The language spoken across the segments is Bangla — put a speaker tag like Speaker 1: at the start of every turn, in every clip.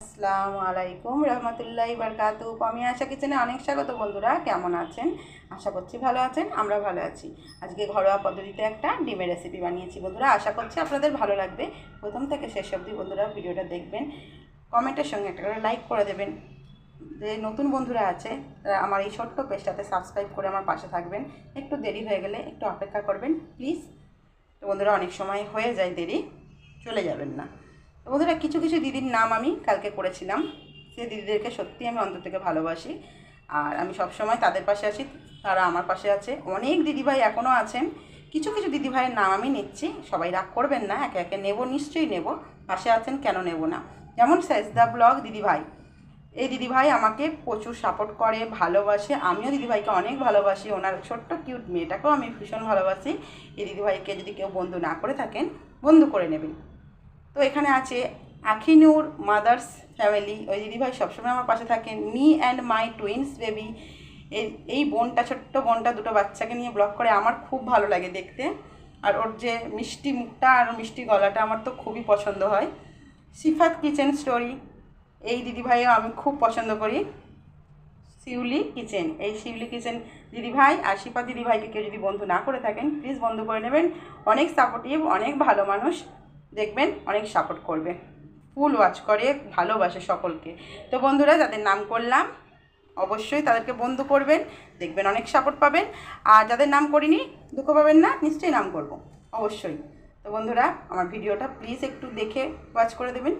Speaker 1: আসসালামু আলাইকুম রহমতুল্লাহ বারকাতু আমি আশা কিচেনে অনেক স্বাগত বন্ধুরা, কেমন আছেন? আশা করছি ভালো আছেন, আমরা ভালো আছি। আজকে ঘরোয়া পদ্ধতিতে একটা ডিমের রেসিপি বানিয়েছি বন্ধুরা, আশা করছি আপনাদের ভালো লাগবে। প্রথম থেকে শেষ অবধি বন্ধুরা ভিডিওটা দেখবেন কমেন্টের সঙ্গে একটা করে লাইক করে দেবেন। যে নতুন বন্ধুরা আছে আমার এই ছোট্ট পেজটাতে সাবস্ক্রাইব করে আমার পাশে থাকবেন। একটু দেরি হয়ে গেলে একটু অপেক্ষা করবেন প্লিজ তো বন্ধুরা, অনেক সময় হয়ে যায় দেরি, চলে যাবেন না। তো বন্ধুরা, কিছু কিছু দিদির নাম আমি কালকে করেছিলাম। সে দিদিদেরকে সত্যি আমি অন্তর থেকে ভালোবাসি। আর আমি সব সময় তাদের পাশে আছি, তারা আমার পাশে আছে। অনেক দিদিভাই এখনও আছেন। কিছু কিছু দিদিভাইয়ের নাম আমি নিচ্ছি। সবাই রাগ করবেন না, একে একে নেব, নিশ্চয়ই নেব। পাশে আছেন কেন নেব না? যেমন সেজদা ব্লগ দিদিভাই। এই দিদিভাই আমাকে প্রচুর সাপোর্ট করে, ভালোবাসে। আমিও দিদিভাইকে অনেক ভালোবাসি। ওনার ছোট্ট কিউট মেয়েটাকেও আমি ভীষণ ভালোবাসি। এই দিদিভাইকে যদি কেউ বন্ধু না করে থাকেন, বন্ধু করে নেবেন। তো এখানে আছে আখিনুর মাদার্স ফ্যামিলি। ওই দিদিভাই সবসময় আমার পাশে থাকেন me and my twins baby. এই বোনটা, ছোট্ট বোনটা দুটো বাচ্চাকে নিয়ে ব্লগ করে আমার খুব ভালো লাগে দেখতে। আর ওর যে মিষ্টি মুখটা আর মিষ্টি গলাটা আমার তো খুবই পছন্দ হয়। Sifat kitchen story. এই দিদিভাইও আমি খুব পছন্দ করি। শিউলি কিচেন। এই শিউলি কিচেন দিদিভাই আর শিপা দিদিভাইকে কেউ যদি বন্ধু না করে থাকেন প্লিজ বন্ধু করে নেবেন। অনেক সাপোর্টিভ অনেক ভালো মানুষ। দেখবেন অনেক সাপোর্ট করবে। ফুল ওয়াচ করে, ভালোবাসে সকলকে। তো বন্ধুরা, যাদের নাম করলাম, অবশ্যই তাদেরকে বন্ধু করবেন, দেখবেন অনেক সাপোর্ট পাবেন। আর যাদের নাম করিনি, দুঃখ পাবেন না, নিশ্চয়ই নাম করব, অবশ্যই। তো বন্ধুরা, আমার ভিডিওটা প্লিজ একটু দেখে ওয়াচ করে দেবেন।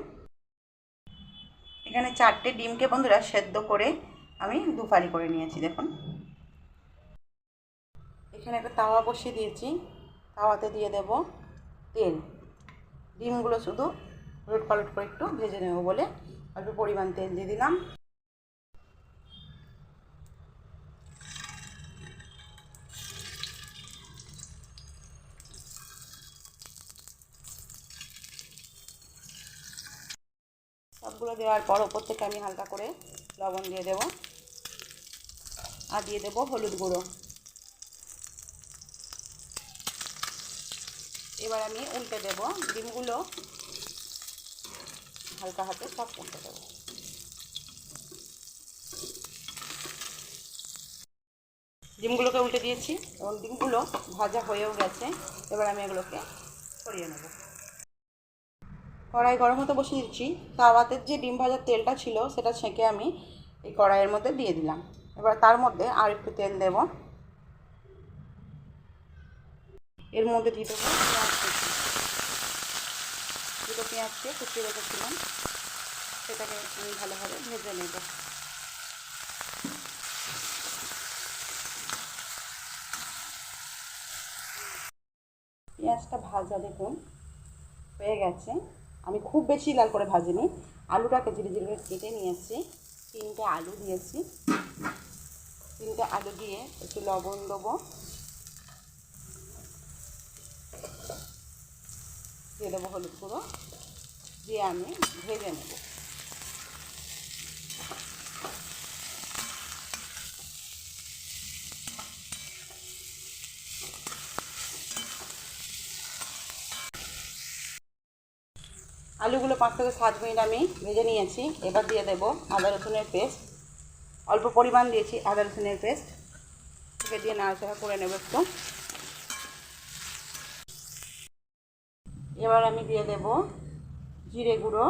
Speaker 1: এখানে চারটে ডিমকে বন্ধুরা সেদ্ধ করে আমি দুফালি করে নিয়েছি, দেখুন। এখানে একটা তাওয়া বসিয়ে দিয়েছি। তাওয়াতে দিয়ে দেব তেল। ডিমগুলো শুধু রোট পালট করে একটু ভেজে নেব বলে অল্প পরিমাণ তেল দিয়ে দিলাম। সবগুলো দেওয়ার পর ওপর থেকে আমি হালকা করে লবণ দিয়ে দেব। আর দিয়ে দেবো হলুদ গুঁড়ো। এবার আমি উল্টে দেব। ডিমগুলো হালকা হাতে সব উল্টে দেবো। ডিমগুলোকে উল্টে দিয়েছি এবং ডিমগুলো ভাজা হয়েও গেছে। এবার আমি এগুলোকে সরিয়ে নেব। কড়াই গরম হতে বসিয়ে দিচ্ছি। তাওয়াতে যে ডিম ভাজার তেলটা ছিল, সেটা ছেঁকে আমি এই কড়াইয়ের মধ্যে দিয়ে দিলাম। এবার তার মধ্যে আর একটু তেল দেব। এর মধ্যে দিয়ে দেবো পেঁয়াজ কুচি। দুটো পেঁয়াজকে কুচিয়ে রেখেছিলাম। সেটাকে আমি ভালোভাবে ভেজে নেব। পেঁয়াজটা ভাজা দেখুন, হয়ে গেছে। আমি খুব বেশি লাল করে ভাজিনি। আলুটাকে ধীরে ধীরে কেটে নিয়েছি। তিনটে আলু দিয়েছি। তিনটে আলু দিয়ে একটু লবণ দেবো। দিয়ে দেবো হলুদ গুঁড়ো দিয়ে আমি ভেজে নেব। আলুগুলো পাঁচ থেকে সাত মিনিট আমি ভেজে নিয়েছি। এবার দিয়ে দেব আদা রসুনের পেস্ট। অল্প পরিমাণ দিয়েছি আদা রসুনের পেস্ট। দিয়ে নাড়াচাড়া করে নেব একটু। এবার আমি দিয়ে দেব জিরে গুঁড়ো,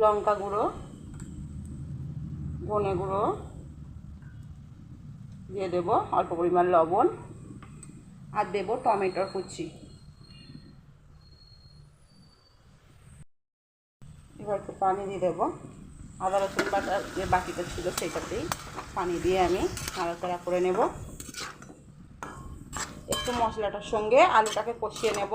Speaker 1: লঙ্কা গুঁড়ো, ধনে গুঁড়ো। দিয়ে দেব অল্প পরিমাণ লবণ আর দেব টমেটোর কুচি। এবার একটু পানি দিয়ে দেবো। আদা, রসুন বাটা যে বাকিটা ছিল সেটাতেই পানি দিয়ে আমি নাড়াচাড়া করে নেব। একটু মশলাটার সঙ্গে আলুটাকে কষিয়ে নেব।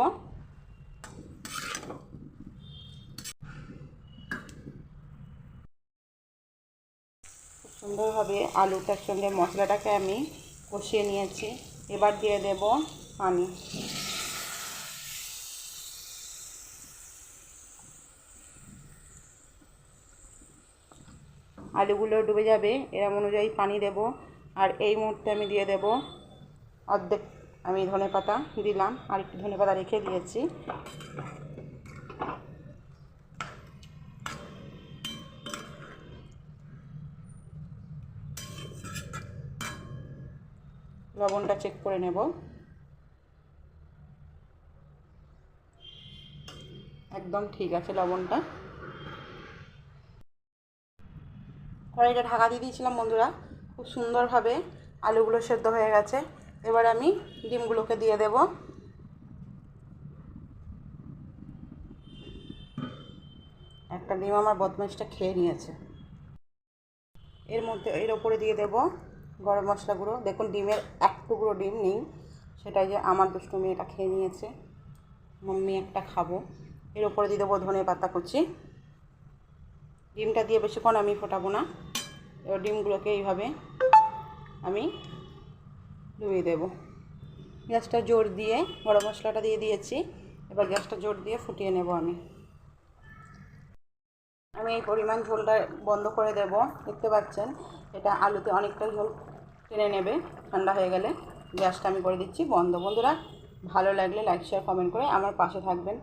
Speaker 1: সুন্দরভাবে আলুটার সঙ্গে মশলাটাকে আমি কষিয়ে নিয়েছি। এবার দিয়ে দেব পানি। আলুগুলো ডুবে যাবে, এরম অনুযায়ী পানি দেব। আর এই মুহূর্তে আমি দিয়ে দেব অর্ধেক, আমি ধনে পাতা দিলাম, আর একটু ধনে পাতা রেখে দিয়েছি। লবণটা চেক করে নেব। একদম ঠিক আছে লবণটা। কড়াইটা ঢাকা দিয়ে দিয়েছিলাম বন্ধুরা, খুব সুন্দরভাবে আলুগুলো সেদ্ধ হয়ে গেছে। এবার আমি ডিমগুলোকে দিয়ে দেব। একটা ডিম আমার বদমাইশটা খেয়ে নিয়েছে। এর মধ্যে, এর ওপরে দিয়ে দেব গরম মশলা গুঁড়ো। দেখুন, ডিমের এক টুকরো ডিম নেই। সেটাই যে আমার দুষ্টু মেয়েটা খেয়ে নিয়েছে। মাম্মি, একটা খাব। এর ওপরে দিয়ে দেবো ধনে পাতা কুচি। ডিমটা দিয়ে বেশিক্ষণ আমি ফোটাবো না। এবার ডিমগুলোকে এইভাবে আমি ডুবিয়ে দেব। গ্যাসটা জোর দিয়ে, গরম মশলাটা দিয়ে দিয়েছি। এবার গ্যাসটা জোর দিয়ে ফুটিয়ে নেব আমি। আমি এই পরিমাণ ঝোলটা বন্ধ করে দেব। দেখতে পাচ্ছেন, এটা আলুতে অনেকটা ঝোল টেনে নেবে, ঠান্ডা হয়ে গেলে। গ্যাসটা আমি করে দিচ্ছি বন্ধ। বন্ধুরা, ভালো লাগলে লাইক শেয়ার কমেন্ট করে আমার পাশে থাকবেন।